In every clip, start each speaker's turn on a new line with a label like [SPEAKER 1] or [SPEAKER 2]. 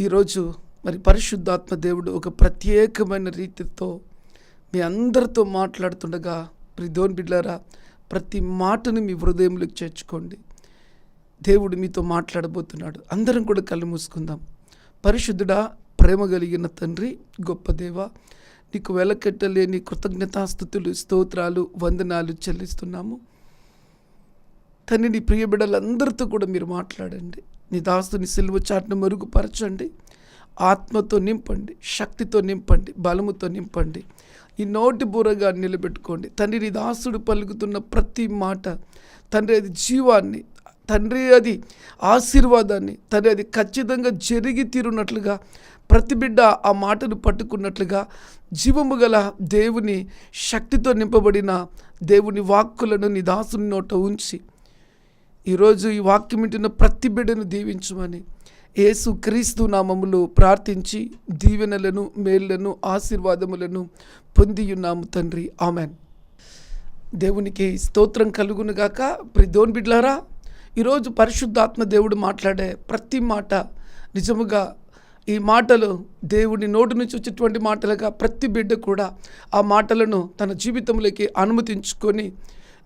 [SPEAKER 1] ఈరోజు మరి పరిశుద్ధాత్మ దేవుడు ఒక ప్రత్యేకమైన రీతితో మీ అందరితో మాట్లాడుతుండగా ప్రిధోన్ బిడ్లారా ప్రతి మాటను మీ హృదయంలోకి చేర్చుకోండి. దేవుడు మీతో మాట్లాడబోతున్నాడు. అందరం కూడా కళ్ళు మూసుకుందాం. పరిశుద్ధుడా ప్రేమ కలిగిన తండ్రి గొప్ప దేవ నీకు వెలకట్టలేని కృతజ్ఞతాస్థుతులు స్తోత్రాలు వందనాలు చెల్లిస్తున్నాము. తండ్రి నీ ప్రియ బిడ్డలందరితో కూడా మీరు మాట్లాడండి. నీ దాస్తుని సిలువ చాటును మెరుగుపరచండి. ఆత్మతో నింపండి. శక్తితో నింపండి. బలముతో నింపండి. ఈ నోటి బూరగా నిలబెట్టుకోండి. తండ్రి నీ దాసుడు పలుకుతున్న ప్రతి మాట తండ్రి అది జీవాన్ని తండ్రి అది ఆశీర్వాదాన్ని తండ్రి అది ఖచ్చితంగా జరిగి తీరున్నట్లుగా ప్రతి బిడ్డ ఆ మాటను పట్టుకున్నట్లుగా జీవము గల దేవుని శక్తితో నింపబడిన దేవుని వాక్కులను నీ దాసుని నోట ఉంచి ఈరోజు ఈ వాక్యం వింటున్న ప్రతి బిడ్డను దీవించమని యేసు క్రీస్తు నామములు ప్రార్థించి దీవెనలను మేళ్ళను ఆశీర్వాదములను పొందియున్నాము తండ్రి. ఆమెన్. దేవునికి స్తోత్రం కలుగునుగాక ప్రిదోన్ బిడ్లారా ఈరోజు పరిశుద్ధాత్మ దేవుడు మాట్లాడే ప్రతి మాట నిజముగా ఈ మాటలు దేవుని నోటి నుంచి వచ్చేటువంటి మాటలుగా ప్రతి బిడ్డ కూడా ఆ మాటలను తన జీవితంలోకి అనుమతించుకొని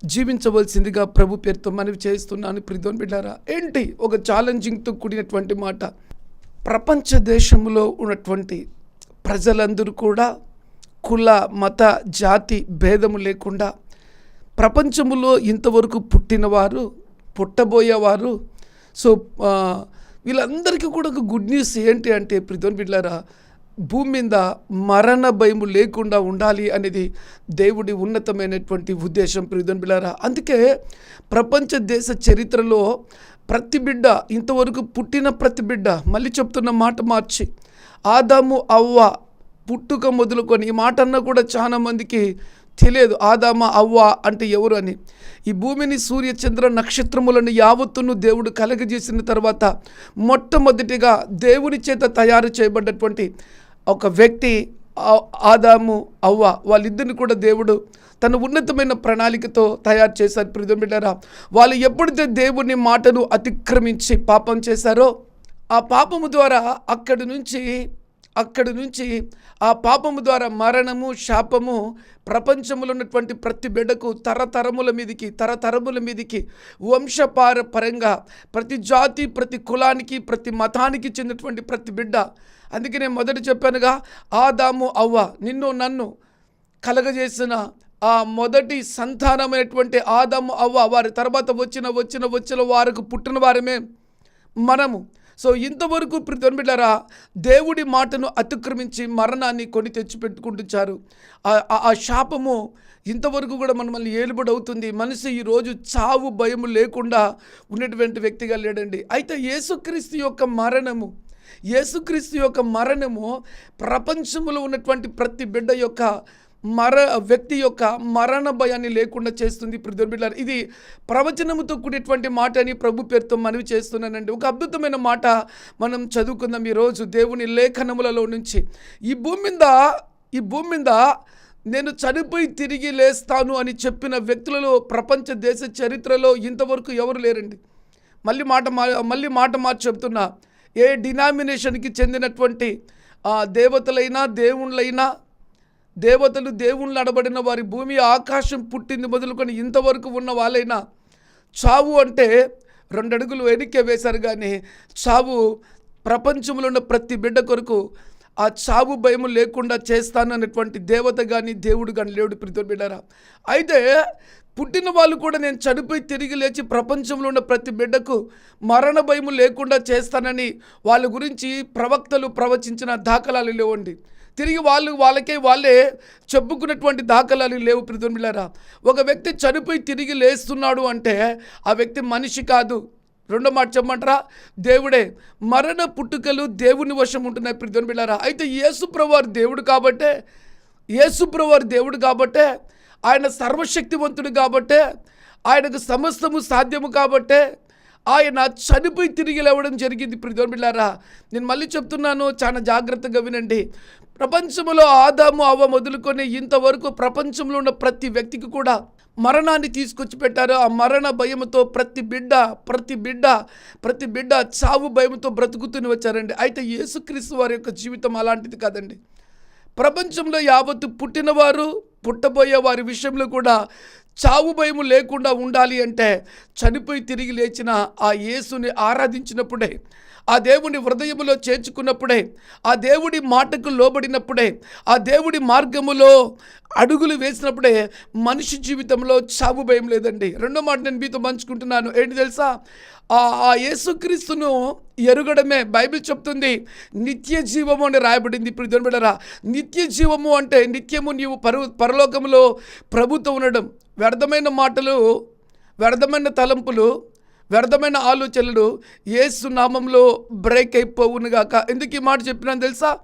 [SPEAKER 1] జీవించవలసిందిగా ప్రభు పేరుతో మనవి చేస్తున్నాను ప్రిధోన్ బిడ్డారా. ఏంటి? ఒక ఛాలెంజింగ్తో కూడినటువంటి మాట. ప్రపంచ దేశంలో ఉన్నటువంటి ప్రజలందరూ కూడా కుల మత జాతి భేదము లేకుండా ప్రపంచములో ఇంతవరకు పుట్టినవారు పుట్టబోయేవారు సో వీళ్ళందరికీ కూడా ఒక గుడ్ న్యూస్ ఏంటి అంటే ప్రిధోన్ బిడ్లారా భూమి మీద మరణ భయము లేకుండా ఉండాలి అనేది దేవుడి ఉన్నతమైనటువంటి ఉద్దేశం ప్రితోన్ బిడ్లారా అందుకే ప్రపంచ దేశ చరిత్రలో ప్రతి బిడ్డ ఇంతవరకు పుట్టిన ప్రతి బిడ్డ మళ్ళీ చెప్తున్న మాట మార్చి ఆదాము అవ్వ పుట్టుక మొదలుకొని ఈ మాట అన్న కూడా చాలా మందికి తెలియదు. ఆదామ అవ్వ అంటే ఎవరు అని. ఈ భూమిని సూర్య చంద్ర నక్షత్రములను యావత్తును దేవుడు కలగజేసిన తర్వాత మొట్టమొదటిగా దేవుని చేత తయారు చేయబడ్డటువంటి ఒక వ్యక్తి ఆదాము అవ్వ వాళ్ళిద్దరిని కూడా దేవుడు తన ఉన్నతమైన ప్రణాళికతో తయారు చేశారు. ప్రియం వాళ్ళు ఎప్పుడైతే దేవుని మాటను అతిక్రమించి పాపం చేశారో ఆ పాపము ద్వారా అక్కడి నుంచి అక్కడి నుంచి ఆ పాపము ద్వారా మరణము శాపము ప్రపంచంలో ఉన్నటువంటి ప్రతి బిడ్డకు తరతరముల మీదికి తరతరముల మీదికి వంశపార పరంగా ప్రతి జాతి ప్రతి కులానికి ప్రతి మతానికి చెందినటువంటి ప్రతి బిడ్డ అందుకే నేను మొదట చెప్పానుగా ఆదాము అవ్వ నిన్ను నన్ను కలగజేసిన ఆ మొదటి సంతానమైనటువంటి ఆదాము అవ్వ వారి తర్వాత వచ్చిన వచ్చిన వచ్చిన వారికి పుట్టిన వారమే మనము. సో ఇంతవరకు ప్రతిబిడ్డారా దేవుడి మాటను అతిక్రమించి మరణాన్ని కొని తెచ్చిపెట్టుకుంటున్నారు. ఆ- ఆ- ఆ శాపము ఇంతవరకు కూడా మనల్ని ఏలుబడి అవుతుంది మనిషి ఈరోజు చావు భయము లేకుండా ఉన్నటువంటి వ్యక్తిగా లేడండి. అయితే యేసుక్రీస్తు యొక్క మరణము యేసుక్రీస్తు యొక్క మరణము ప్రపంచంలో ఉన్నటువంటి ప్రతి బిడ్డ యొక్క మర వ్యక్తి యొక్క మరణ భయాన్ని లేకుండా చేస్తుంది. బిడ్డారు ఇది ప్రవచనముతో కూడినటువంటి మాట అని ప్రభు పేరుతో మనవి చేస్తున్నానండి. ఒక అద్భుతమైన మాట మనం చదువుకుందాం ఈరోజు దేవుని లేఖనములలో నుంచి. ఈ భూమి మీద ఈ భూమి మీద నేను చనిపోయి తిరిగి లేస్తాను అని చెప్పిన వ్యక్తులలో ప్రపంచ దేశ చరిత్రలో ఇంతవరకు ఎవరు లేరండి? మళ్ళీ మాట మా మళ్ళీ మాట మార్చి చెప్తున్నా. ఏ డినామినేషన్కి చెందినటువంటి ఆ, దేవతలైనా దేవుళ్ళైనా దేవతలు దేవుళ్ళు నడబడిన వారి భూమి ఆకాశం పుట్టింది మొదలుకొని ఇంతవరకు ఉన్న వాళ్ళైనా చావు అంటే రెండు అడుగులు వేశారు కానీ చావు ప్రపంచంలో ఉన్న ప్రతి బిడ్డ కొరకు ఆ చావు భయం లేకుండా చేస్తానన్నటువంటి దేవత కానీ దేవుడు కానీ లేడు ప్రితో బిడ్డారా అయితే పుట్టిన వాళ్ళు కూడా నేను చనిపోయి తిరిగి లేచి ప్రపంచంలో ఉన్న ప్రతి బిడ్డకు మరణ భయము లేకుండా చేస్తానని వాళ్ళ గురించి ప్రవక్తలు ప్రవచించిన దాఖలాలు లేవండి. తిరిగి వాళ్ళు వాళ్ళకే వాళ్ళే చెప్పుకున్నటువంటి దాఖలాలు లేవు ప్రతిమిళ్ళారా ఒక వ్యక్తి చనిపోయి తిరిగి లేస్తున్నాడు అంటే ఆ వ్యక్తి మనిషి కాదు. రెండో మాట చెప్పమంటారా? దేవుడే మరణ పుట్టుకలు దేవుని వశం ఉంటున్నాయి ప్రిధుని అయితే యేసుప్రవారు దేవుడు కాబట్టే యేసుప్రవారు దేవుడు కాబట్టే ఆయన సర్వశక్తివంతుడు కాబట్టే ఆయనకు సమస్తము సాధ్యము కాబట్టే ఆయన చనిపోయి తిరిగి లేవడం జరిగింది. ప్రిధోన్ బిళ్ళారా నేను మళ్ళీ చెప్తున్నాను చాలా జాగ్రత్తగా వినండి. ప్రపంచంలో ఆదాము అవ్వ మొదలుకొని ఇంతవరకు ప్రపంచంలో ఉన్న ప్రతి వ్యక్తికి కూడా మరణాన్ని తీసుకొచ్చి పెట్టారు. ఆ మరణ భయంతో ప్రతి బిడ్డ ప్రతి బిడ్డ ప్రతి బిడ్డ చావు భయంతో బ్రతుకుతూనే వచ్చారండి. అయితే యేసుక్రీస్తు వారి యొక్క జీవితం అలాంటిది కాదండి. ప్రపంచంలో యావత్తు పుట్టినవారు పుట్టబోయే వారి విషయంలో కూడా చావు భయము లేకుండా ఉండాలి అంటే చనిపోయి తిరిగి లేచిన ఆ యేసుని ఆరాధించినప్పుడే ఆ దేవుని హృదయములో చేర్చుకున్నప్పుడే ఆ దేవుడి మాటకు లోబడినప్పుడే ఆ దేవుడి మార్గములో అడుగులు వేసినప్పుడే మనిషి జీవితంలో చావు భయం లేదండి. రెండో మాట నేను మీతో పంచుకుంటున్నాను. ఏంటి తెలుసా? ఆ ఆ యేసుక్రీస్తును ఎరుగడమే బైబిల్ చెప్తుంది. నిత్య జీవము అని రాయబడింది. ఇప్పుడు ఇద్దరు నిత్య జీవము అంటే నిత్యము నీవు పరు పరలోకములో ప్రభుత్వం ఉండడం. వ్యర్థమైన మాటలు వ్యర్థమైన తలంపులు వ్యర్థమైన ఆలోచనలు ఏసు నామంలో బ్రేక్ అయిపోవునుగాక ఎందుకు ఈ మాట చెప్పినా తెలుసా?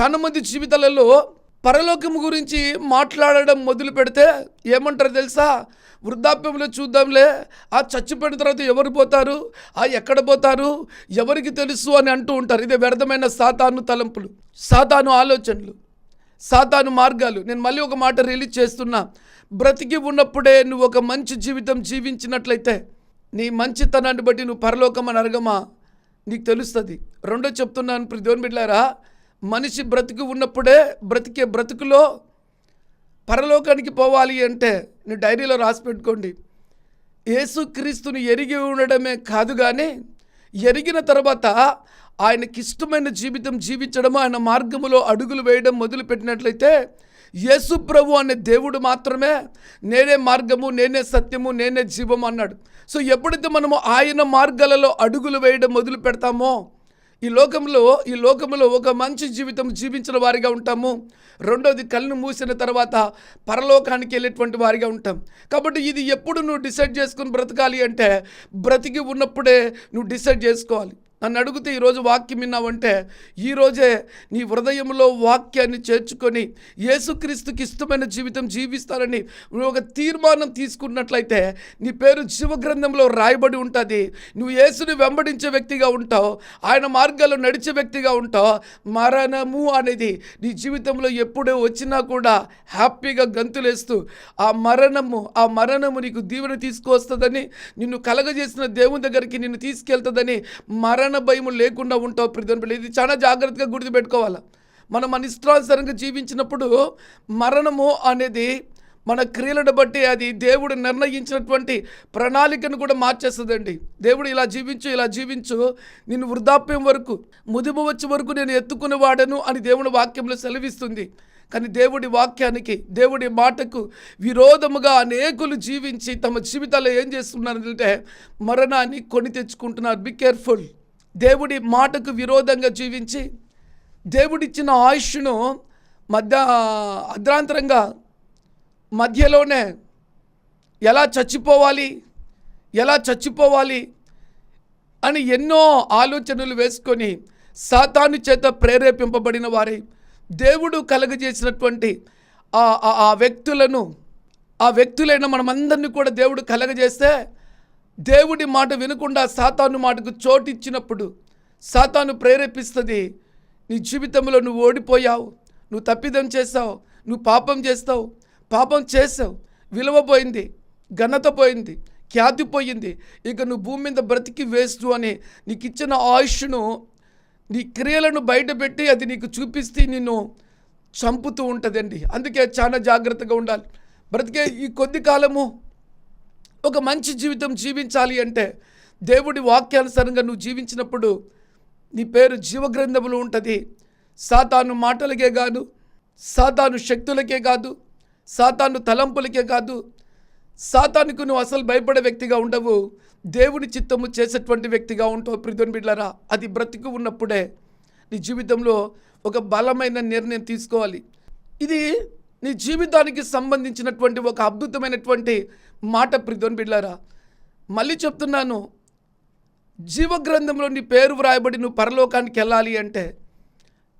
[SPEAKER 1] చాలా మంది జీవితాలలో పరలోకం గురించి మాట్లాడడం మొదలు పెడితే ఏమంటారు తెలుసా? వృద్ధాప్యంలో చూద్దాంలే. ఆ చచ్చిపోయిన తర్వాత ఎవరు పోతారు? ఆ ఎక్కడ పోతారు? ఎవరికి తెలుసు అని అంటూ ఉంటారు. ఇది వ్యర్థమైన సాతాను తలంపులు సాతాను ఆలోచనలు సాతాను మార్గాలు. నేను మళ్ళీ ఒక మాట రిలీజ్ చేస్తున్నా. బ్రతికి ఉన్నప్పుడే నువ్వు ఒక మంచి జీవితం జీవించినట్లయితే నీ మంచితనాన్ని బట్టి నువ్వు పరలోకం అని అరగమా నీకు తెలుస్తుంది. రెండో చెప్తున్నాను ప్రతిదేవన్ బిడ్డారా మనిషి బ్రతికి ఉన్నప్పుడే బ్రతికే బ్రతుకులో పరలోకానికి పోవాలి అంటే నువ్వు డైరీలో రాసి పెట్టుకోండి. యేసుక్రీస్తుని ఎరిగి ఉండడమే కాదు కానీ ఎరిగిన తర్వాత ఆయనకిష్టమైన జీవితం జీవించడం ఆయన మార్గములో అడుగులు వేయడం మొదలుపెట్టినట్లయితే యేసు ప్రభు అనే దేవుడు మాత్రమే నేనే మార్గము నేనే సత్యము నేనే జీవము అన్నాడు. సో ఎప్పుడైతే మనము ఆయన మార్గాలలో అడుగులు వేయడం మొదలు పెడతామో ఈ లోకంలో ఈ లోకంలో ఒక మంచి జీవితం జీవించిన వారిగా ఉంటాము. రెండోది కళ్ళు మూసిన తర్వాత పరలోకానికి వెళ్ళేటువంటి వారిగా ఉంటాం. కాబట్టి ఇది ఎప్పుడు నువ్వు డిసైడ్ చేసుకుని బ్రతకాలి అంటే బ్రతికి ఉన్నప్పుడే నువ్వు డిసైడ్ చేసుకోవాలి. నన్ను అడిగితే ఈరోజు వాక్యం విన్నావంటే ఈరోజే నీ హృదయంలో వాక్యాన్ని చేర్చుకొని యేసుక్రీస్తుకి ఇష్టమైన జీవితం జీవిస్తారని నువ్వు ఒక తీర్మానం తీసుకున్నట్లయితే నీ పేరు జీవగ్రంథంలో రాయబడి ఉంటుంది. నువ్వు యేసుని వెంబడించే వ్యక్తిగా ఉంటావు ఆయన మార్గాల్లో నడిచే వ్యక్తిగా ఉంటావు. మరణము అనేది నీ జీవితంలో ఎప్పుడూ వచ్చినా కూడా హ్యాపీగా గంతులేస్తూ ఆ మరణము ఆ మరణము నీకు దీవెన తీసుకువస్తుందని నిన్ను కలగజేసిన దేవుని దగ్గరికి నిన్ను తీసుకెళ్తుందని మరణ భయము లేకుండా ఉంటావు ప్రతిదాని పిల్ల ఇది చాలా జాగ్రత్తగా గుర్తుపెట్టుకోవాలి. మనం మన ఇష్టానుసారంగా జీవించినప్పుడు మరణము అనేది మన క్రియలను బట్టి అది దేవుడు నిర్ణయించినటువంటి ప్రణాళికను కూడా మార్చేస్తుందండి. దేవుడు ఇలా జీవించు ఇలా జీవించు. నేను వృద్ధాప్యం వరకు ముదిమ వచ్చే వరకు నేను ఎత్తుకుని వాడను అని దేవుని వాక్యంలో సెలవిస్తుంది. కానీ దేవుడి వాక్యానికి దేవుడి మాటకు విరోధముగా అనేకులు జీవించి తమ జీవితాల్లో ఏం చేస్తున్నారంటే మరణాన్ని కొని తెచ్చుకుంటున్నారు. బి కేర్ఫుల్ దేవుడి మాటకు విరోధంగా జీవించి దేవుడిచ్చిన ఆయుష్ను మధ్య అద్రాంతరంగా మధ్యలోనే ఎలా చచ్చిపోవాలి ఎలా చచ్చిపోవాలి అని ఎన్నో ఆలోచనలు వేసుకొని సాతాను చేత ప్రేరేపింపబడిన వారై దేవుడు కలగజేసినటువంటి ఆ ఆ- ఆ వ్యక్తులను ఆ వ్యక్తులైన మనమందరినీ కూడా దేవుడు కలగజేస్తే దేవుడి మాట వినకుండా సాతాను మాటకు చోటు ఇచ్చినప్పుడు సాతాను ప్రేరేపిస్తుంది. నీ జీవితంలో నువ్వు ఓడిపోయావు. నువ్వు తప్పిదం చేస్తావు నువ్వు పాపం చేస్తావు. పాపం చేసావు విలువ పోయింది. ఘనత పోయింది. ఖ్యాతి పోయింది. ఇక నువ్వు భూమి మీద బ్రతికి వేస్తూ అని నీకు ఇచ్చిన ఆయుష్ను నీ క్రియలను బయటపెట్టి అది నీకు చూపిస్తే నిన్ను చంపుతూ ఉంటుందండి. అందుకే చాలా జాగ్రత్తగా ఉండాలి. బ్రతికే ఈ కొద్ది కాలము ఒక మంచి జీవితం జీవించాలి అంటే దేవుడి వాక్యానుసారంగా నువ్వు జీవించినప్పుడు నీ పేరు జీవగ్రంథములు ఉంటుంది. సాతాను మాటలకే కాదు సాతాను శక్తులకే కాదు సాతాను తలంపులకే కాదు సాతానుకు నువ్వు అసలు భయపడే వ్యక్తిగా ఉండవు. దేవుని చిత్తము చేసేటువంటి వ్యక్తిగా ఉంటావు ప్రిధుని బిడ్లరా అది బ్రతికి ఉన్నప్పుడే నీ జీవితంలో ఒక బలమైన నిర్ణయం తీసుకోవాలి. ఇది నీ జీవితానికి సంబంధించినటువంటి ఒక అద్భుతమైనటువంటి మాట ప్రిధుని బిడ్లారా మళ్ళీ చెప్తున్నాను జీవగ్రంథంలో నీ పేరు వ్రాయబడి నువ్వు పరలోకానికి వెళ్ళాలి అంటే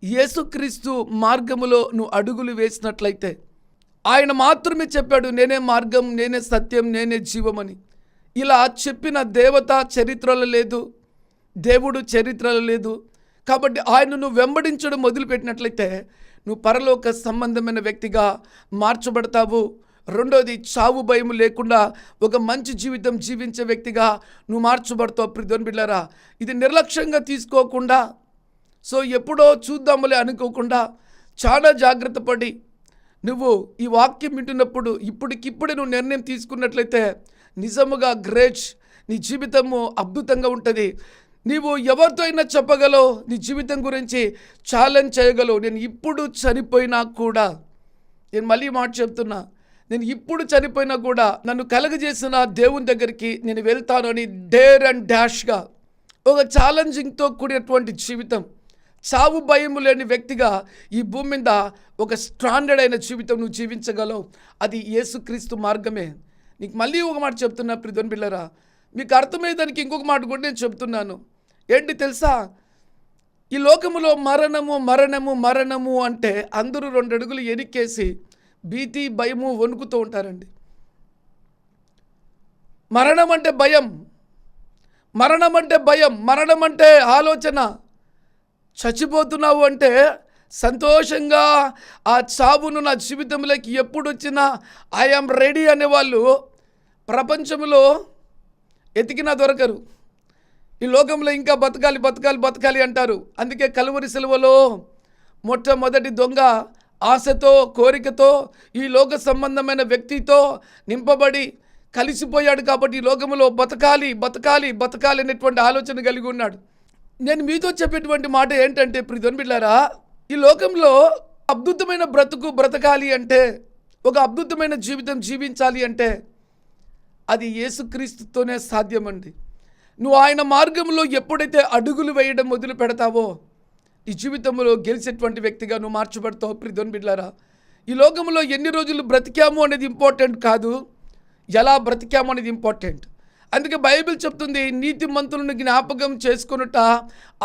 [SPEAKER 1] యేసుక్రీస్తు మార్గములో నువ్వు అడుగులు వేసినట్లయితే ఆయన మాత్రమే చెప్పాడు నేనే మార్గం నేనే సత్యం నేనే జీవమని. ఇలా చెప్పిన దేవత చరిత్రలో లేదు దేవుడు చరిత్రలో లేదు కాబట్టి ఆయన నువ్వు వెంబడించడం మొదలుపెట్టినట్లయితే నువ్వు పరలోక సంబంధమైన వ్యక్తిగా మార్చబడతావు రెండోది చావు భయం లేకుండా ఒక మంచి జీవితం జీవించే వ్యక్తిగా నువ్వు మార్చబడతావు ప్రిధోన్ బిళ్ళరా ఇది నిర్లక్ష్యంగా తీసుకోకుండా సో ఎప్పుడో చూద్దాములే అనుకోకుండా చాలా జాగ్రత్త పడి నువ్వు ఈ వాక్యం వింటున్నప్పుడు ఇప్పటికిప్పుడే నువ్వు నిర్ణయం తీసుకున్నట్లయితే నిజముగా గ్రేట్ నీ జీవితము అద్భుతంగా ఉంటుంది. నీవు ఎవరితో అయినా చెప్పగలవు నీ జీవితం గురించి ఛాలెంజ్ చేయగలవు. నేను ఇప్పుడు చనిపోయినా కూడా నేను మళ్ళీ మాట చెప్తున్నా నేను ఇప్పుడు చనిపోయినా కూడా నన్ను కలగజేసిన దేవుని దగ్గరికి నేను వెళ్తాను అని డేర్ అండ్ డాష్గా ఒక ఛాలెంజింగ్తో కూడినటువంటి జీవితం. చావు భయము లేని వ్యక్తిగా ఈ భూమి మీద ఒక స్టాండర్డ్ అయిన జీవితం నువ్వు జీవించగలవు. అది యేసుక్రీస్తు మార్గమే. నీకు మళ్ళీ ఒక మాట చెప్తున్నా ప్రిధన్ బిళ్ళరా. మీకు అర్థమయ్యేదానికి ఇంకొక మాట కూడా నేను చెప్తున్నాను. ఏంటి తెలుసా? ఈ లోకములో మరణము మరణము మరణము అంటే అందరూ రెండు అడుగులు ఎనిక్కేసి భీతి భయము వణుకుతూ ఉంటారండి. మరణం అంటే భయం మరణం అంటే భయం మరణం అంటే ఆలోచన. చచ్చిపోతున్నావు అంటే సంతోషంగా ఆ చావును నా జీవితంలోకి ఎప్పుడు వచ్చినా ఐఆమ్ రెడీ అనేవాళ్ళు ప్రపంచంలో ఎతికినా దొరకరు. ఈ లోకంలో ఇంకా బతకాలి బతకాలి బతకాలి అంటారు. అందుకే కలువరి సెలవులో మొట్టమొదటి దొంగ ఆశతో కోరికతో ఈ లోక సంబంధమైన వ్యక్తితో నింపబడి కలిసిపోయాడు కాబట్టి ఈ లోకంలో బతకాలి బతకాలి బతకాలి అనేటువంటి ఆలోచన కలిగి ఉన్నాడు. నేను మీతో చెప్పేటువంటి మాట ఏంటంటే ప్రిధన్ బిళ్ళారా ఈ లోకంలో అద్భుతమైన బ్రతుకు బ్రతకాలి అంటే ఒక అద్భుతమైన జీవితం జీవించాలి అంటే అది యేసుక్రీస్తుతోనే సాధ్యమండి. నువ్వు ఆయన మార్గంలో ఎప్పుడైతే అడుగులు వేయడం మొదలు పెడతావో ఈ జీవితంలో గెలిచేటువంటి వ్యక్తిగా నువ్వు మార్చబడతావు ప్రిధోన్ బిడ్లారా ఈ లోకంలో ఎన్ని రోజులు బ్రతికాము అనేది ఇంపార్టెంట్ కాదు. ఎలా బ్రతికాము అనేది ఇంపార్టెంట్ అందుకే బైబిల్ చెప్తుంది నీతి మంతులను జ్ఞాపకం చేసుకున్నట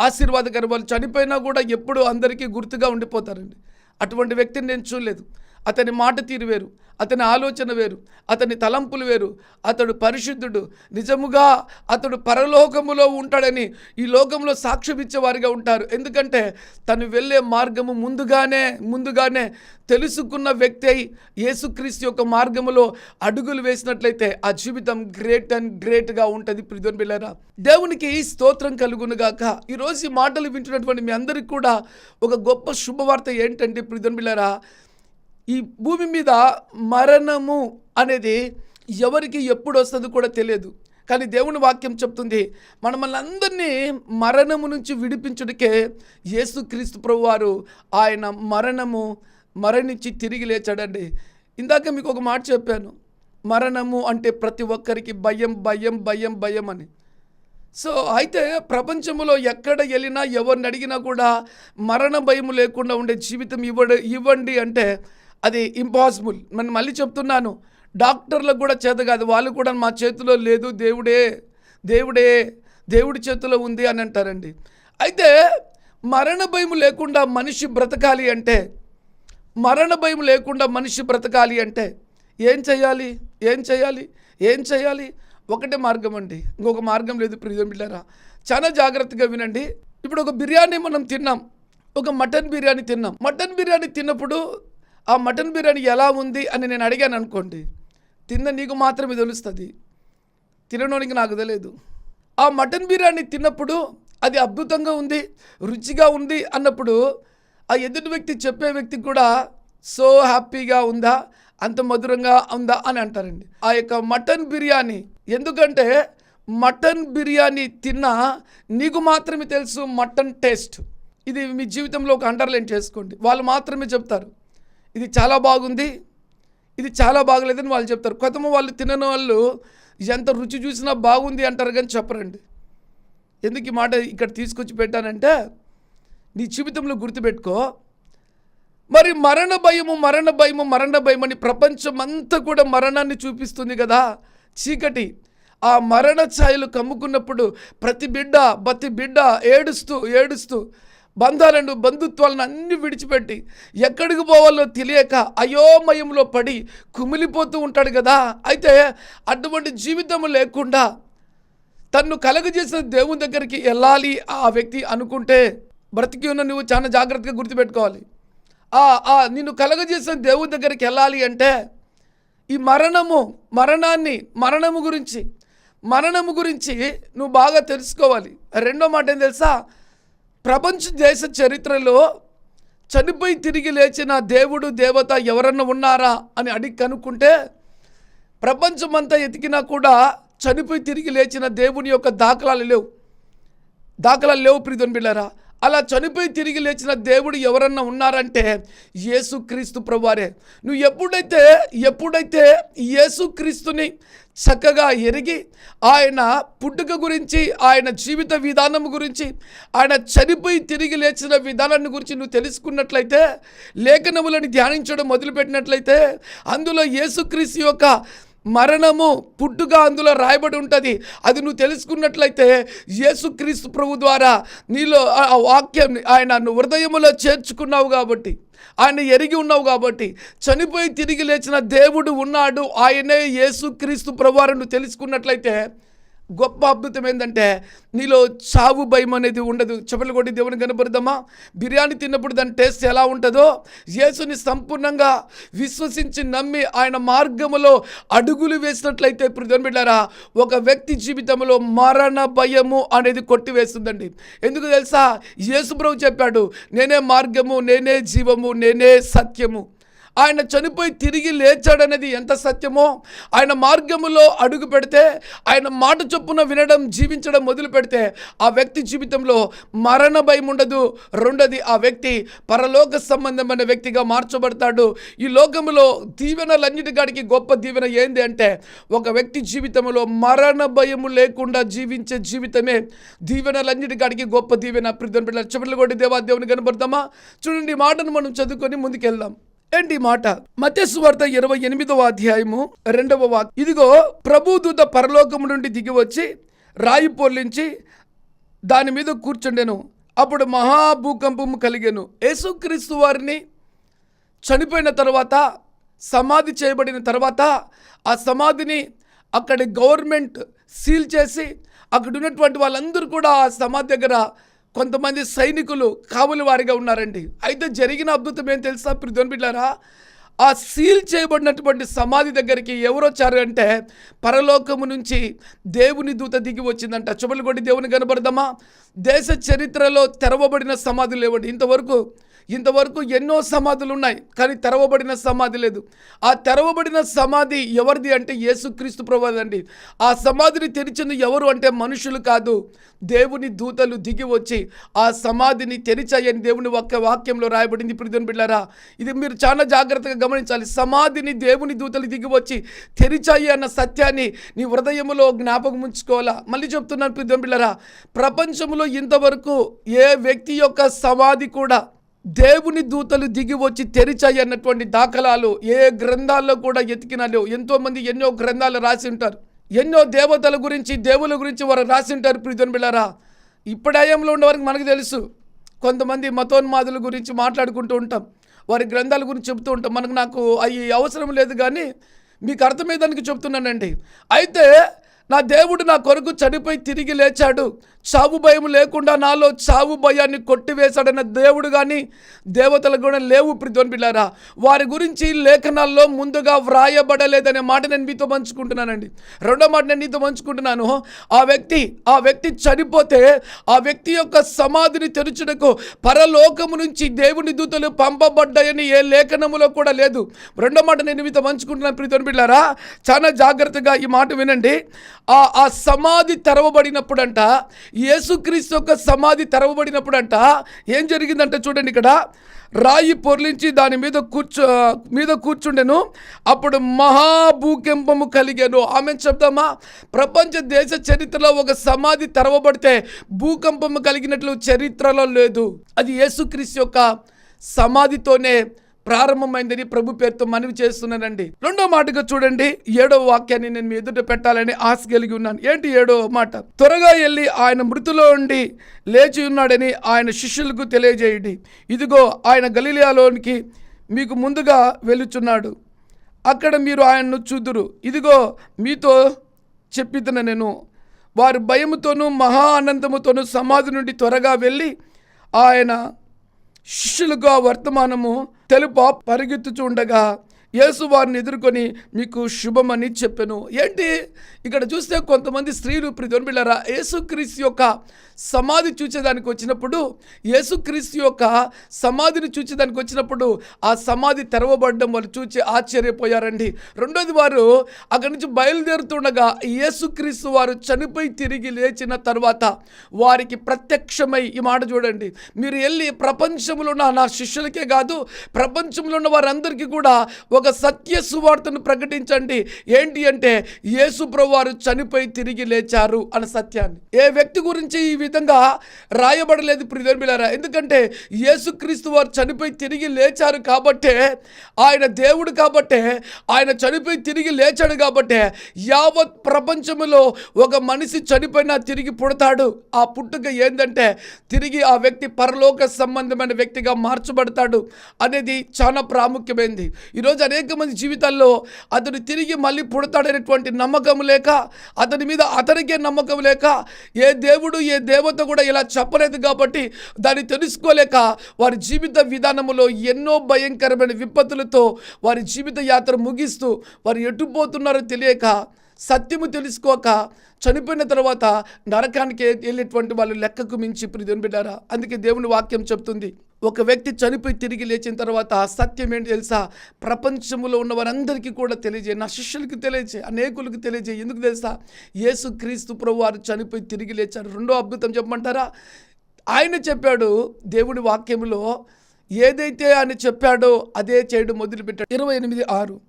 [SPEAKER 1] ఆశీర్వాదకర వాళ్ళు చనిపోయినా కూడా ఎప్పుడు అందరికీ గుర్తుగా ఉండిపోతారండి. అటువంటి వ్యక్తిని నేను చూడలేదు. అతని మాట తీరు వేరు అతని ఆలోచన వేరు అతని తలంపులు వేరు. అతడు పరిశుద్ధుడు నిజముగా అతడు పరలోకములో ఉంటాడని ఈ లోకంలో సాక్ష్యమిచ్చేవారిగా ఉంటారు. ఎందుకంటే తను వెళ్ళే మార్గము ముందుగానే ముందుగానే తెలుసుకున్న వ్యక్తి అయి యేసుక్రీస్తు యొక్క మార్గములో అడుగులు వేసినట్లయితే ఆ జీవితం గ్రేట్ అండ్ గ్రేట్గా ఉంటుంది ప్రిధోన్ బిళ్ళరా దేవునికి స్తోత్రం కలుగునుగాక ఈరోజు ఈ మాటలు వింటున్నటువంటి మీ అందరికీ కూడా ఒక గొప్ప శుభవార్త ఏంటంటే ప్రిధోన్ బిళ్ళరా ఈ భూమి మీద మరణము అనేది ఎవరికి ఎప్పుడు వస్తుందో కూడా తెలియదు. కానీ దేవుని వాక్యం చెప్తుంది మనమల్ని అందరినీ మరణము నుంచి విడిపించుడికే యేసుక్రీస్తు ప్రభు వారు ఆయన మరణము మరణించి తిరిగి లేచాడండి. ఇందాక మీకు ఒక మాట చెప్పాను మరణము అంటే ప్రతి ఒక్కరికి భయం భయం భయం భయం అని. సో అయితే ప్రపంచంలో ఎక్కడ వెళ్ళినా ఎవరిని అడిగినా కూడా మరణ భయం లేకుండా ఉండే జీవితం ఇవ్వడు ఇవ్వండి అంటే అది ఇంపాసిబుల్ మనం మళ్ళీ చెప్తున్నాను డాక్టర్లకు కూడా చేత కాదు వాళ్ళు కూడా మా చేతిలో లేదు దేవుడే దేవుడే దేవుడి చేతిలో ఉంది అని అంటారండి. అయితే మరణ భయం లేకుండా మనిషి బ్రతకాలి అంటే మరణ భయం లేకుండా మనిషి బ్రతకాలి అంటే ఏం చేయాలి ఏం చేయాలి ఏం చేయాలి? ఒకటే మార్గం అండి. ఇంకొక మార్గం లేదు ప్రియం బిళ్ళారా చాలా జాగ్రత్తగా వినండి. ఇప్పుడు ఒక బిర్యానీ మనం తిన్నాం. ఒక మటన్ బిర్యానీ తిన్నాం. మటన్ బిర్యానీ తిన్నప్పుడు ఆ మటన్ బిర్యానీ ఎలా ఉంది అని నేను అడిగాను అనుకోండి తిన్న నీకు మాత్రమే తెలుస్తుంది. తినడానికి నాకు తెలియదు ఆ మటన్ బిర్యానీ తిన్నప్పుడు అది అద్భుతంగా ఉంది రుచిగా ఉంది అన్నప్పుడు ఆ ఎదుటి వ్యక్తి చెప్పే వ్యక్తికి కూడా సో హ్యాపీగా ఉందా అంత మధురంగా ఉందా అని అంటారండి. ఆ యొక్క మటన్ బిర్యానీ ఎందుకంటే మటన్ బిర్యానీ తిన్నా నీకు మాత్రమే తెలుసు మటన్ టేస్ట్. ఇది మీ జీవితంలో ఒక అండర్లైన్ చేసుకోండి. వాళ్ళు మాత్రమే చెప్తారు. ఇది చాలా బాగుంది. ఇది చాలా బాగలేదని వాళ్ళు చెప్తారు. కొత్తమ వాళ్ళు తినని వాళ్ళు ఎంత రుచి చూసినా బాగుంది అంటారు కానీ చెప్పరండి. ఎందుకు ఈ మాట ఇక్కడ తీసుకొచ్చి పెట్టానంటే నీ జీవితంలో గుర్తుపెట్టుకో. మరి మరణ భయము మరణ భయము మరణ భయం అని ప్రపంచం అంతా కూడా మరణాన్ని చూపిస్తుంది కదా. చీకటి. ఆ మరణ ఛాయలు కమ్ముకున్నప్పుడు ప్రతి బిడ్డ ప్రతి బిడ్డ ఏడుస్తూ ఏడుస్తూ బంధాలను బంధుత్వాలను అన్ని విడిచిపెట్టి ఎక్కడికి పోవాలో తెలియక అయోమయంలో పడి కుమిలిపోతూ ఉంటాడు కదా. అయితే అటువంటి జీవితం లేకుండా తన్ను కలగజేసిన దేవుని దగ్గరికి వెళ్ళాలి ఆ వ్యక్తి అనుకుంటే బ్రతికి ఉన్న నువ్వు చాలా జాగ్రత్తగా గుర్తుపెట్టుకోవాలి. ఆ ఆ నిన్ను కలగజేసిన దేవుని దగ్గరికి వెళ్ళాలి అంటే ఈ మరణము మరణాన్ని మరణము గురించి మరణము గురించి నువ్వు బాగా తెలుసుకోవాలి. రెండో మాట ఏం తెలుసా? ప్రపంచ దేశ చరిత్రలో చనిపోయి తిరిగి లేచిన దేవుడు దేవత ఎవరన్నా ఉన్నారా అని అడిగి కనుక్కుంటే ప్రపంచమంతా ఎతికినా కూడా చనిపోయి తిరిగి లేచిన దేవుని యొక్క దాఖలాలు లేవు. దాఖలాలు లేవు ప్రీతం బిళ్ళరా. అలా చనిపోయి తిరిగి లేచిన దేవుడు ఎవరన్నా ఉన్నారంటే యేసుక్రీస్తు ప్రభువారే. నువ్వు ఎప్పుడైతే ఎప్పుడైతే యేసుక్రీస్తుని చక్కగా ఎరిగి ఆయన పుట్టుక గురించి ఆయన జీవిత విధానం గురించి ఆయన చనిపోయి తిరిగి లేచిన విధానాన్ని గురించి నువ్వు తెలుసుకున్నట్లయితే లేఖనములను ధ్యానించడం మొదలుపెట్టినట్లయితే అందులో యేసుక్రీస్తు యొక్క మరణము పుట్టుగా అందులో రాయబడి ఉంటుంది. అది నువ్వు తెలుసుకున్నట్లయితే యేసుక్రీస్తు ప్రభు ద్వారా నీలో ఆ వాక్యం ఆయన హృదయములో చేర్చుకున్నావు కాబట్టి ఆయన ఎరిగి ఉన్నావు కాబట్టి చనిపోయి తిరిగి లేచిన దేవుడు ఉన్నాడు. ఆయనే యేసుక్రీస్తు ప్రభు నువ్వు తెలుసుకున్నట్లయితే గొప్ప అద్భుతం ఏంటంటే నీలో చావు భయం అనేది ఉండదు. చెప్పలు కొట్టి దేవుని కనపడదామా బిర్యానీ తిన్నప్పుడు దాని టేస్ట్ ఎలా ఉంటుందో యేసుని సంపూర్ణంగా విశ్వసించి నమ్మి ఆయన మార్గములో అడుగులు వేసినట్లయితే ఇప్పుడు బిడ్డారా ఒక వ్యక్తి జీవితంలో మరణ భయము అనేది కొట్టివేస్తుందండి. ఎందుకు తెలుసా? యేసుప్రభు చెప్పాడు నేనే మార్గము నేనే జీవము నేనే సత్యము. ఆయన చనిపోయి తిరిగి లేచాడనేది ఎంత సత్యమో? ఆయన మార్గములో అడుగు పెడితే ఆయన మాట చొప్పున వినడం జీవించడం మొదలు పెడితే ఆ వ్యక్తి జీవితంలో మరణ భయం ఉండదు. రెండోది ఆ వ్యక్తి పరలోక సంబంధమైన వ్యక్తిగా మార్చబడతాడు. ఈ లోకములో దీవెనలన్నిటికాడికి గొప్ప దీవెన ఏంది అంటే ఒక వ్యక్తి జీవితంలో మరణ భయము లేకుండా జీవించే జీవితమే దీవెనలన్నిటికాడికి గొప్ప దీవెన. ప్రిధన్ పిల్లలు చెప్పలు కొట్టి దేవా దేవుని కనబడతామా చూడండి మాటను మనం చదువుకొని ముందుకెళ్దాం. ఏంటి మాట? మత్స్యవార్త ఇరవై ఎనిమిదవ అధ్యాయము రెండవ వాక్. ఇదిగో ప్రభుదూత పరలోకము నుండి దిగి వచ్చి రాయి పొర్లించి దాని మీద కూర్చుండెను. అప్పుడు మహాభూకంపము కలిగాను. యేసుక్రీస్తు వారిని చనిపోయిన తర్వాత సమాధి చేయబడిన తర్వాత ఆ సమాధిని అక్కడి గవర్నమెంట్ సీల్ చేసి అక్కడ ఉన్నటువంటి వాళ్ళందరూ కూడా ఆ సమాధి దగ్గర కొంతమంది సైనికులు కావులు వారిగా ఉన్నారండి. అయితే జరిగిన అద్భుతం ఏం తెలుసా ప్రిధోన్ బిడ్డారా ఆ సీల్ చేయబడినటువంటి సమాధి దగ్గరికి ఎవరు వచ్చారంటే పరలోకము నుంచి దేవుని దూత దిగి వచ్చిందంట. చుబలు కొట్టి దేవుని కనబడదామా? దేశ చరిత్రలో తెరవబడిన సమాధులు లేవండి. ఇంతవరకు ఇంతవరకు ఎన్నో సమాధులు ఉన్నాయి కానీ తెరవబడిన సమాధి లేదు. ఆ తెరవబడిన సమాధి ఎవరిది అంటే యేసుక్రీస్తు ప్రభుదండి ఆ సమాధిని తెరిచింది ఎవరు అంటే మనుషులు కాదు. దేవుని దూతలు దిగి వచ్చి ఆ సమాధిని తెరిచాయని దేవుని ఒక్క వాక్యంలో రాయబడింది. ప్రిధుని బిడ్డారా ఇది మీరు చాలా జాగ్రత్తగా గమనించాలి. సమాధిని దేవుని దూతలు దిగి వచ్చి తెరిచాయి అన్న సత్యాన్ని నీ హృదయంలో జ్ఞాపకం ఉంచుకోవాలా? మళ్ళీ చెప్తున్నాను ప్రిధుని బిళ్ళరా ప్రపంచంలో ఇంతవరకు ఏ వ్యక్తి యొక్క సమాధి కూడా దేవుని దూతలు దిగి వచ్చి తెరిచాయి అన్నటువంటి దాఖలాలు ఏ గ్రంథాల్లో కూడా ఎతికినా లేవు ఎంతోమంది ఎన్నో గ్రంథాలు రాసి ఉంటారు. ఎన్నో దేవతల గురించి దేవుల గురించి వారు రాసి ఉంటారు ప్రీతం బిళ్ళారా ఇప్పుడయంలో ఉన్న వారికి మనకు తెలుసు. కొంతమంది మతోన్మాదుల గురించి మాట్లాడుకుంటూ ఉంటాం. వారి గ్రంథాల గురించి చెబుతూ ఉంటాం. మనకు నాకు అవి అవసరం లేదు కానీ మీకు అర్థమయ్యేదానికి చెప్తున్నానండి. అయితే నా దేవుడు నా కొరకు చనిపోయి తిరిగి లేచాడు. చావు భయం లేకుండా నాలో చావు భయాన్ని కొట్టివేశాడన్న దేవుడు కానీ దేవతలు కూడా లేవు ప్రిధ్వన్ బిళ్ళారా. వారి గురించి లేఖనాల్లో ముందుగా వ్రాయబడలేదనే మాట నేను మీతో పంచుకుంటున్నానండి. రెండో మాట నేను నీతో పంచుకుంటున్నాను. ఆ వ్యక్తి ఆ వ్యక్తి చనిపోతే ఆ వ్యక్తి యొక్క సమాధిని తెరుచుటకు పరలోకము నుంచి దేవుని దూతలు పంపబడ్డాయని ఏ లేఖనములో కూడా లేదు. రెండో మాట నేను మీతో పంచుకుంటున్నాను ప్రీతం బిళ్ళారా. చాలా జాగ్రత్తగా ఈ మాట వినండి. ఆ ఆ సమాధి తెరవబడినప్పుడంట యేసుక్రీస్తు యొక్క సమాధి తెరవబడినప్పుడంట ఏం జరిగిందంటే చూడండి ఇక్కడ రాయి పొర్లించి దాని మీద కూర్చో మీద కూర్చుండెను అప్పుడు మహాభూకంపము కలిగాను. ఆమె చెప్దామా? ప్రపంచ దేశ చరిత్రలో ఒక సమాధి తెరవబడితే భూకంపము కలిగినట్లు చరిత్రలో లేదు. అది యేసుక్రీస్తు యొక్క సమాధితోనే ప్రారంభమైందని ప్రభు పేరుతో మనవి చేస్తున్నానండి రెండో మాటగా చూడండి. ఏడవ వాక్యాన్ని నేను మీ ఎదుట పెట్టాలని ఆశ కలిగి ఉన్నాను. ఏంటి ఏడవ మాట? త్వరగా వెళ్ళి ఆయన మృతిలో ఉండి లేచి ఉన్నాడని ఆయన శిష్యులకు తెలియజేయండి. ఇదిగో ఆయన గలీలియాలోనికి మీకు ముందుగా వెలుచున్నాడు అక్కడ మీరు ఆయన్ను చూదురు. ఇదిగో మీతో చెప్పితున్న నేను. వారి భయముతోనూ మహా ఆనందముతోనూ సమాధి నుండి త్వరగా వెళ్ళి ఆయన శిష్యులకు ఆ వర్తమానము తెలుప పరిగెత్తుచుండగా యేసు వారిని ఎదుర్కొని మీకు శుభమని చెప్పాను. ఏంటి? ఇక్కడ చూస్తే కొంతమంది స్త్రీలు ప్రిదొనిపిల్లరా యేసుక్రీస్తు యొక్క సమాధి చూచేదానికి వచ్చినప్పుడు యేసుక్రీస్తు యొక్క సమాధిని చూచేదానికి వచ్చినప్పుడు ఆ సమాధి తెరవబడడం వాళ్ళు చూచి ఆశ్చర్యపోయారండి. రెండోది వారు అక్కడి నుంచి బయలుదేరుతుండగా యేసుక్రీస్తు వారు చనిపోయి తిరిగి లేచిన తర్వాత వారికి ప్రత్యక్షమై ఈ మాట చూడండి. మీరు వెళ్ళి ప్రపంచంలో ఉన్న నా శిష్యులకే కాదు ప్రపంచంలో ఉన్న వారందరికీ కూడా ఒక సత్య సువార్తను ప్రకటించండి. ఏంటి అంటే యేసు వారు చనిపోయి తిరిగి లేచారు అన్న సత్యాన్ని. ఏ వ్యక్తి గురించి ఈ విధంగా రాయబడలేదు ప్రిధర్మిలారా ఎందుకంటే యేసుక్రీస్తు వారు చనిపోయి తిరిగి లేచారు కాబట్టే ఆయన దేవుడు కాబట్టే ఆయన చనిపోయి తిరిగి లేచాడు కాబట్టే యావత్ ప్రపంచంలో ఒక మనిషి చనిపోయినా తిరిగి పుడతాడు. ఆ పుట్టుక ఏంటంటే తిరిగి ఆ వ్యక్తి పరలోక సంబంధమైన వ్యక్తిగా మార్చబడతాడు అనేది చాలా ప్రాముఖ్యమైనది ఈరోజు అనేక మంది జీవితాల్లో అతడు తిరిగి మళ్ళీ పుడతాడనేటువంటి నమ్మకం లేక అతని మీద అతనికే నమ్మకం లేక ఏ దేవుడు ఏ దేవత కూడా ఇలా చెప్పలేదు కాబట్టి దాన్ని తెలుసుకోలేక వారి జీవిత విధానంలో ఎన్నో భయంకరమైన విపత్తులతో వారి జీవిత యాత్ర ముగిస్తూ వారు ఎటుపోతున్నారో తెలియక సత్యము తెలుసుకోక చనిపోయిన తర్వాత నరకానికి వెళ్ళేటువంటి వాళ్ళు లెక్కకు మించి ప్రియుని బిడ్డారా. అందుకే దేవుని వాక్యం చెప్తుంది. ఒక వ్యక్తి చనిపోయి తిరిగి లేచిన తర్వాత సత్యం ఏంటి తెలుసా? ప్రపంచంలో ఉన్న వారందరికీ కూడా తెలియజేయ నా శిష్యులకి తెలియజేయ అనేకులకు తెలియజేయ. ఎందుకు తెలుసా? యేసు క్రీస్తు ప్రభు వారు చనిపోయి తిరిగి లేచారు. రెండో అద్భుతం చెప్పమంటారా? ఆయన చెప్పాడు దేవుడి వాక్యంలో ఏదైతే ఆయన చెప్పాడో అదే చేయడం మొదలుపెట్టాడు. ఇరవై ఎనిమిది ఆరు.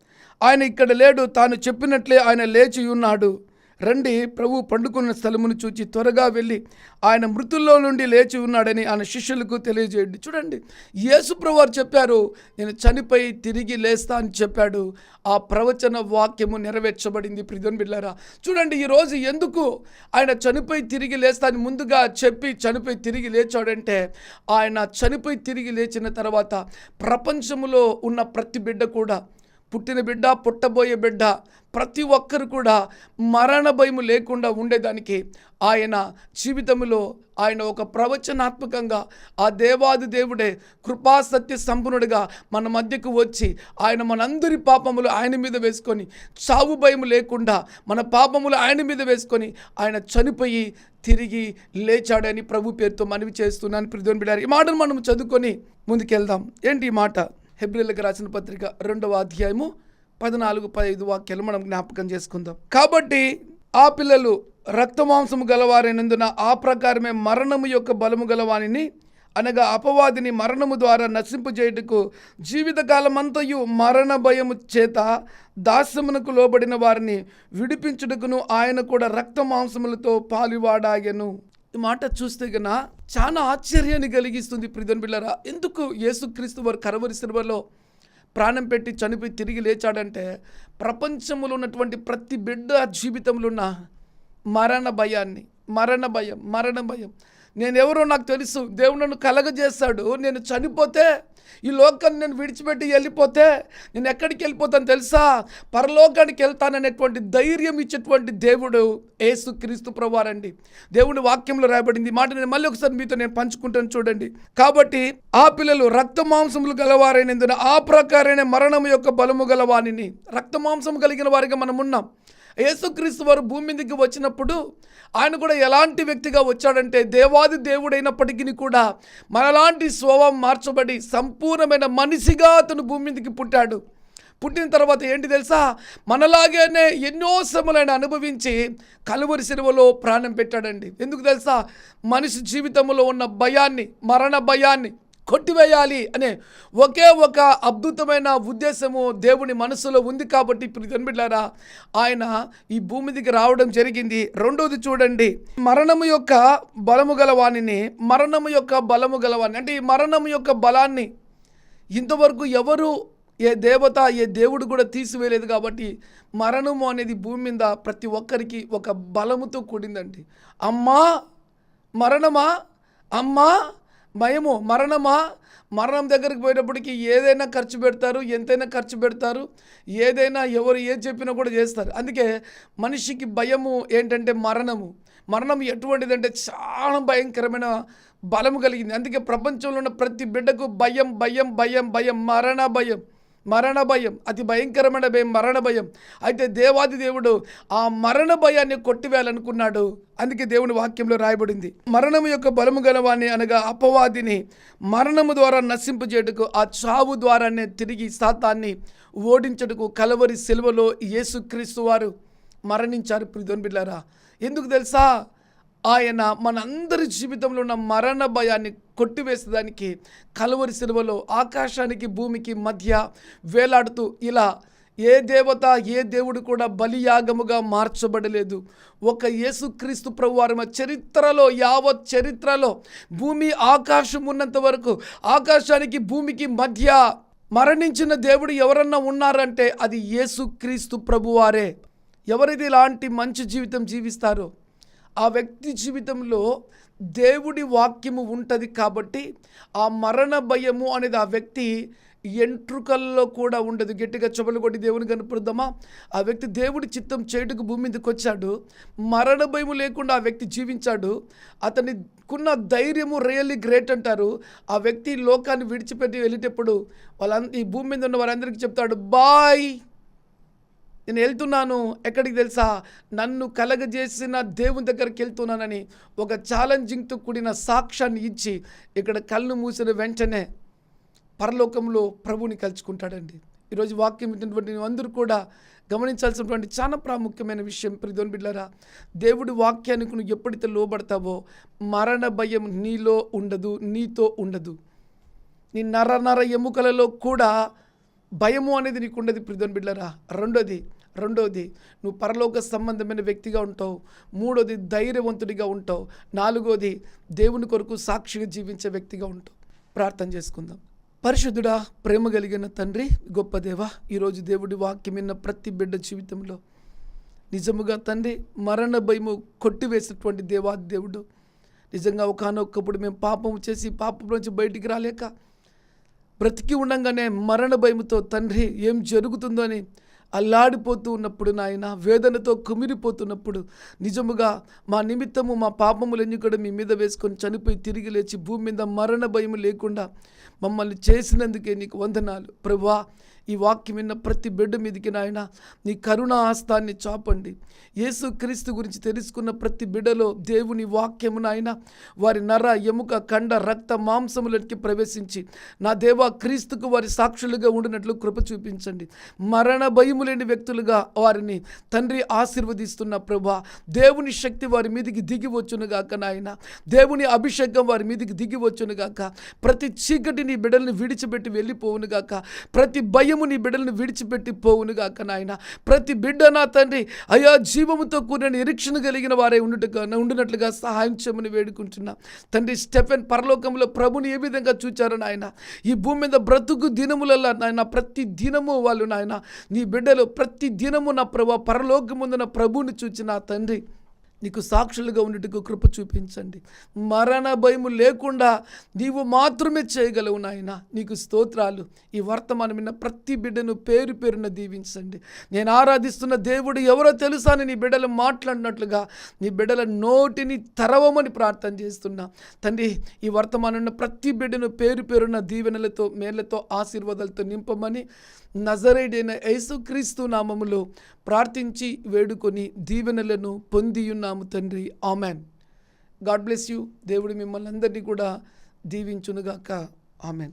[SPEAKER 1] ఆయన ఇక్కడ లేడు తాను చెప్పినట్లే ఆయన లేచి ఉన్నాడు రండి ప్రభు పండుకున్న స్థలమును చూచి త్వరగా వెళ్ళి ఆయన మృతుల్లో నుండి లేచి ఉన్నాడని ఆయన శిష్యులకు తెలియజేయండి. చూడండి యేసు ప్రభువారు చెప్పారు నేను చనిపోయి తిరిగి లేస్తా అని చెప్పాడు. ఆ ప్రవచన వాక్యము నెరవేర్చబడింది ప్రిధన్ బిళ్ళారా చూడండి ఈరోజు ఎందుకు ఆయన చనిపోయి తిరిగి లేస్తా అని ముందుగా చెప్పి చనిపోయి తిరిగి లేచాడంటే ఆయన చనిపోయి తిరిగి లేచిన తర్వాత ప్రపంచంలో ఉన్న ప్రతి బిడ్డ కూడా పుట్టిన బిడ్డ పుట్టబోయే బిడ్డ ప్రతి ఒక్కరు కూడా మరణ భయం లేకుండా ఉండేదానికి ఆయన జీవితంలో ఆయన ఒక ప్రవచనాత్మకంగా ఆ దేవాది దేవుడే కృపాసత్య సంపన్నుడిగా మన మధ్యకు వచ్చి ఆయన మనందరి పాపములు ఆయన మీద వేసుకొని చావు భయం లేకుండా మన పాపములు ఆయన మీద వేసుకొని ఆయన చనిపోయి తిరిగి లేచాడని ప్రభు పేరుతో మనవి చేస్తున్నాను. ప్రిధోన్ బిడారు ఈ మాటను మనం చదువుకొని ముందుకెళ్దాం. ఏంటి ఈ మాట? హెబ్రిల్కి రాసిన పత్రిక రెండవ అధ్యాయము పద్నాలుగు పదహైదు వాక్యాలు మనం జ్ఞాపకం చేసుకుందాం. కాబట్టి ఆ పిల్లలు రక్తమాంసము గలవారైనందున ఆ ప్రకారమే మరణము యొక్క బలము గలవానిని అనగా అపవాదిని మరణము ద్వారా నశింపజేయుటకు జీవితకాలమంతయు మరణ భయము చేత దాస్యమునకు లోబడిన వారిని విడిపించుటకును ఆయన కూడా రక్త మాంసములతో పాలివాడాయను. ఈ మాట చూస్తే గన చాలా ఆశ్చర్యాన్ని కలిగిస్తుంది ప్రిధన్ బిళ్ళరా. ఎందుకు యేసుక్రీస్తు వారు కరవరి సినిమాలో ప్రాణం పెట్టి చనిపోయి తిరిగి లేచాడంటే ప్రపంచంలో ఉన్నటువంటి ప్రతి బిడ్డ జీవితంలో ఉన్న మరణ భయాన్ని మరణ భయం మరణ భయం నేను ఎవరో నాకు తెలుసు. దేవుడు నన్ను కలగజేస్తాడు. నేను చనిపోతే ఈ లోకాన్ని నేను విడిచిపెట్టి వెళ్ళిపోతే నేను ఎక్కడికి వెళ్ళిపోతాను తెలుసా? పరలోకానికి వెళ్తాననేటువంటి ధైర్యం ఇచ్చేటువంటి దేవుడు ఏసు క్రీస్తు ప్రభువారండి. దేవుని వాక్యంలో రాయబడింది. ఈ మాట నేను మళ్ళీ ఒకసారి మీతో నేను పంచుకుంటాను చూడండి. కాబట్టి ఆ పిల్లలు రక్త మాంసములు గలవారైనందున ఆ ప్రకారైన మరణం యొక్క బలము గలవానిని రక్త మాంసం కలిగిన వారిగా మనం ఉన్నాం. యేసుక్రీస్తు వారు భూమి మీదకి వచ్చినప్పుడు ఆయన కూడా ఎలాంటి వ్యక్తిగా వచ్చాడంటే దేవాది దేవుడైనప్పటికీ కూడా మనలాంటి స్వభావం మార్చబడి సంపూర్ణమైన మనిషిగా అతను భూమి మీదకి పుట్టాడు. పుట్టిన తర్వాత ఏంటి తెలుసా? మనలాగేనే ఎన్నో శ్రమలను అనుభవించి కలువరి సిలువలో ప్రాణం పెట్టాడండి. ఎందుకు తెలుసా? మనిషి జీవితంలో ఉన్న భయాన్ని మరణ భయాన్ని కొట్టివేయాలి అనే ఒకే ఒక అద్భుతమైన ఉద్దేశము దేవుని మనసులో ఉంది కాబట్టి ఇప్పుడు జన్మిట్లారా ఆయన ఈ భూమి దిగి రావడం జరిగింది. రెండోది చూడండి మరణము యొక్క బలము గలవాణిని మరణము యొక్క బలము గలవాణి అంటే ఈ మరణము యొక్క బలాన్ని ఇంతవరకు ఎవరు ఏ దేవత ఏ దేవుడు కూడా తీసివేయలేదు కాబట్టి మరణము అనేది భూమి మీద ప్రతి ఒక్కరికి ఒక బలముతో కూడిందండి. అమ్మా మరణమా? అమ్మా భయము మరణమా? మరణం దగ్గరికి పోయేటప్పటికి ఏదైనా ఖర్చు పెడతారు ఎంతైనా ఖర్చు పెడతారు ఏదైనా ఎవరు ఏం చెప్పినా కూడా చేస్తారు. అందుకే మనిషికి భయము ఏంటంటే మరణము. మరణం ఎటువంటిదంటే చాలా భయంకరమైన బలము కలిగింది. అందుకే ప్రపంచంలో ఉన్న ప్రతి బిడ్డకు భయం భయం భయం భయం మరణ భయం. మరణ భయం అతి భయంకరమైన భయం మరణ భయం. అయితే దేవాది దేవుడు ఆ మరణ భయాన్ని కొట్టివేయాలనుకున్నాడు. అందుకే దేవుని వాక్యంలో రాయబడింది మరణము యొక్క బలము గలవాన్ని అనగా అపవాదిని మరణము ద్వారా నశింపజేయటకు ఆ చావు ద్వారానే తిరిగి సాతాన్ని ఓడించటకు కలవరి సెలవులో యేసుక్రీస్తు వారు మరణించారు. ప్రిధోన్ బిడ్డారా ఎందుకు తెలుసా? ఆయన మనందరి జీవితంలో ఉన్న మరణ భయాన్ని కొట్టివేసేదానికి కలవరి సిలువలో ఆకాశానికి భూమికి మధ్య వేలాడుతూ ఇలా ఏ దేవత ఏ దేవుడు కూడా బలియాగముగా మార్చబడలేదు. ఒక యేసుక్రీస్తు ప్రభు వారి చరిత్రలో యావత్ చరిత్రలో భూమి ఆకాశం ఉన్నంత వరకు ఆకాశానికి భూమికి మధ్య మరణించిన దేవుడు ఎవరన్నా ఉన్నారంటే అది యేసుక్రీస్తు ప్రభువారే. ఎవరిది ఇలాంటి మంచి జీవితం జీవిస్తారో? ఆ వ్యక్తి జీవితంలో దేవుడి వాక్యము ఉంటుంది కాబట్టి ఆ మరణ భయము అనేది ఆ వ్యక్తి ఎంట్రుకల్లో కూడా ఉండదు. గట్టిగా చెవులు కొట్టి దేవుని కనుపరుద్దామా ఆ వ్యక్తి దేవుడి చిత్తం చేటుకు భూమి మీదకి వచ్చాడు. మరణ భయము లేకుండా ఆ వ్యక్తి జీవించాడు. అతనికున్న ధైర్యము రియల్లీ గ్రేట్ అంటారు. ఆ వ్యక్తి లోకాన్ని విడిచిపెట్టి వెళ్ళేటప్పుడు వాళ్ళ ఈ భూమి మీద ఉన్న వారందరికీ చెప్తాడు బాయ్. నేను వెళ్తున్నాను. ఎక్కడికి తెలుసా? నన్ను కలగజేసిన దేవుని దగ్గరికి వెళ్తున్నానని ఒక ఛాలెంజింగ్తో కూడిన సాక్ష్యాన్ని ఇచ్చి ఇక్కడ కళ్ళు మూసిన వెంటనే పరలోకంలో ప్రభుని కలుసుకుంటాడండి ఈరోజు వాక్యం వింటున్నటువంటి అందరూ కూడా గమనించాల్సినటువంటి చాలా ప్రాముఖ్యమైన విషయం. ప్రిధోన్ బిడ్డారా దేవుడి వాక్యానికి నువ్వు ఎప్పుడైతే లోబడతావో మరణ భయం నీలో ఉండదు నీతో ఉండదు. నీ నర నర ఎముకలలో కూడా భయము అనేది నీకు ఉండదు ప్రిధన్ బిడ్డరా రెండోది రెండోది నువ్వు పరలోక సంబంధమైన వ్యక్తిగా ఉంటావు. మూడోది ధైర్యవంతుడిగా ఉంటావు. నాలుగోది దేవుని కొరకు సాక్షిగా జీవించే వ్యక్తిగా ఉంటావు. ప్రార్థన చేసుకుందాం. పరిశుద్ధుడా ప్రేమ కలిగిన తండ్రి గొప్ప దేవ ఈరోజు దేవుడి వాక్యం విన్న ప్రతి బిడ్డ జీవితంలో నిజముగా తండ్రి మరణ భయము కొట్టివేసినటువంటి దేవా దేవుడు. నిజంగా ఒకనొక్కప్పుడు మేము పాపం చేసి పాపం నుంచి బయటికి రాలేక బ్రతికి ఉండంగానే మరణ భయముతో తండ్రి ఏం జరుగుతుందో అని అల్లాడిపోతూ ఉన్నప్పుడు నాయన వేదనతో కుమిరిపోతున్నప్పుడు నిజముగా మా నిమిత్తము మా పాపములన్నీ కూడా మీ మీద వేసుకొని చనిపోయి తిరిగి లేచి భూమి మీద మరణ భయం లేకుండా మమ్మల్ని చేసినందుకే నీకు వందనాలు. ప్రభా ఈ వాక్యం విన్న ప్రతి బిడ్డ మీదకి నాయన నీ కరుణా హస్తాన్ని చాపండి. యేసు క్రీస్తు గురించి తెలుసుకున్న ప్రతి బిడ్డలో దేవుని వాక్యము నాయన వారి నర ఎముక కండ రక్త మాంసములకి ప్రవేశించి నా దేవా క్రీస్తుకు వారి సాక్షులుగా ఉండినట్లు కృప చూపించండి. మరణ భయము లేని వ్యక్తులుగా వారిని తండ్రి ఆశీర్వదిస్తున్న ప్రభా దేవుని శక్తి వారి మీదికి దిగి వచ్చునుగాక నాయన. దేవుని అభిషేకం వారి మీదికి దిగి వచ్చునుగాక ప్రతి చీకటిని నీ బిడ్డల్ని విడిచిపెట్టి వెళ్ళిపోవునుగాక ప్రతి భయము నీ బిడ్డల్ని విడిచిపెట్టి పోవునుగాక నాయన. ప్రతి బిడ్డ నా తండ్రి అయా జీవముతో కూడిన నిరీక్షణ కలిగిన వారే ఉండుగా ఉండినట్లుగా సహాయం చేయమని వేడుకుంటున్నా. తండ్రి స్టెఫెన్ పరలోకంలో ప్రభుని ఏ విధంగా చూచారు నాయన. ఈ భూమి మీద బ్రతుకు దినములలో నాయన ప్రతి దినము వాళ్ళు నాయన నీ బిడ్డలు ప్రతి దినము నా ప్రభు పరలోకముందున ప్రభుని చూచిన తండ్రి. నీకు సాక్షులుగా ఉండేటకు కృప చూపించండి. మరణ భయము లేకుండా నీవు మాత్రమే చేయగలవు నాయన. నీకు స్తోత్రాలు. ఈ వర్తమానం విన్న ప్రతి బిడ్డను పేరు పేరున దీవించండి. నేను ఆరాధిస్తున్న దేవుడు ఎవరో తెలుసా అని నీ బిడ్డలు మాట్లాడినట్లుగా నీ బిడ్డల నోటిని తెరవమని ప్రార్థన చేస్తున్నా. తండ్రి ఈ వర్తమానం ప్రతి బిడ్డను పేరు పేరున దీవెనలతో మేళ్ళతో ఆశీర్వాదాలతో నింపమని నజరేడైన యేసుక్రీస్తు నామములో ప్రార్థించి వేడుకొని దీవెనలను పొందియున్నాము తండ్రి. ఆమెన్. God bless you. దేవుడు మిమ్మల్ని అందరినీ కూడా దీవించునుగాక. ఆమెన్.